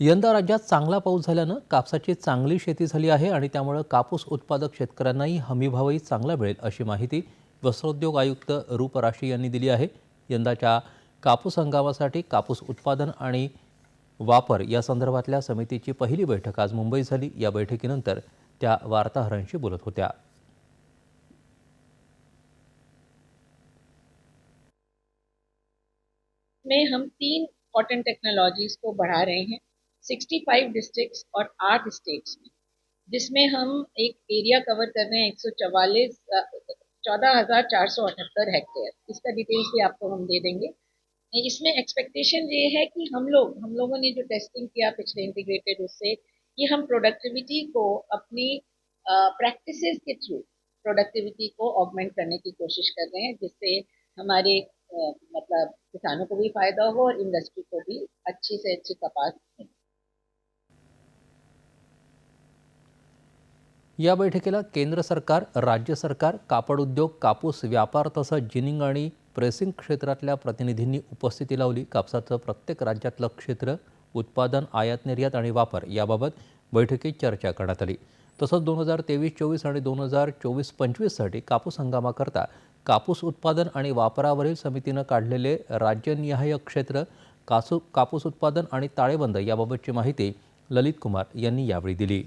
यंदा राज्यात चांगला पाऊस झाल्यानं कापसाची चांगली शेती झाली आहे आणि त्यामुळं कापूस उत्पादक शेतकऱ्यांनाही हमीभावही चांगला मिळेल अशी माहिती वस्त्रोद्योग आयुक्त रूप राशी यांनी दिली आहे. यंदाच्या कापूस हंगामासाठी कापूस उत्पादन आणि वापर या संदर्भातल्या समितीची पहिली बैठक आज मुंबईत झाली. या बैठकीनंतर त्या वार्ताहरांशी बोलत होत्या. में हम तीन कॉटन टेक्नोलॉजीज को बढ़ा रहे हैं। 65 डिस्ट्रिक्ट्स और आठ स्टेट्स में, जिसमें हम एक एरिया कवर कर रहे हैं एक सौ चवालीस चौदह हज़ार चार सौ अठहत्तर हेक्टेयर इसका डिटेल्स भी आपको हम दे देंगे। इसमें एक्सपेक्टेशन ये है कि हम लोग, हम लोगों ने जो टेस्टिंग किया पिछले इंटीग्रेटेड उससे, कि हम प्रोडक्टिविटी को अपनी प्रैक्टिस के थ्रू प्रोडक्टिविटी को ऑगमेंट करने की कोशिश कर रहे हैं, जिससे हमारे मतलब किसानों को भी फ़ायदा हो और इंडस्ट्री को भी अच्छी से अच्छी कपास मिले। या बैठकीला केंद्र सरकार राज्य सरकार कापड उद्योग कापूस व्यापार तसंच जिनिंग आणि प्रेसिंग क्षेत्रातल्या प्रतिनिधींनी उपस्थिती लावली. कापसाचं प्रत्येक राज्यातलं क्षेत्र उत्पादन आयात निर्यात आणि वापर याबाबत बैठकीत चर्चा करण्यात आली. तसंच दोन हजार तेवीस चोवीस आणि दोन हजार चोवीस पंचवीससाठी कापूस हंगामाकरता कापूस उत्पादन आणि वापरावरील समितीनं काढलेले राज्यनिहाय क्षेत्र कासू कापूस उत्पादन आणि ताळेबंद याबाबतची माहिती ललित कुमार यांनी यावेळी दिली.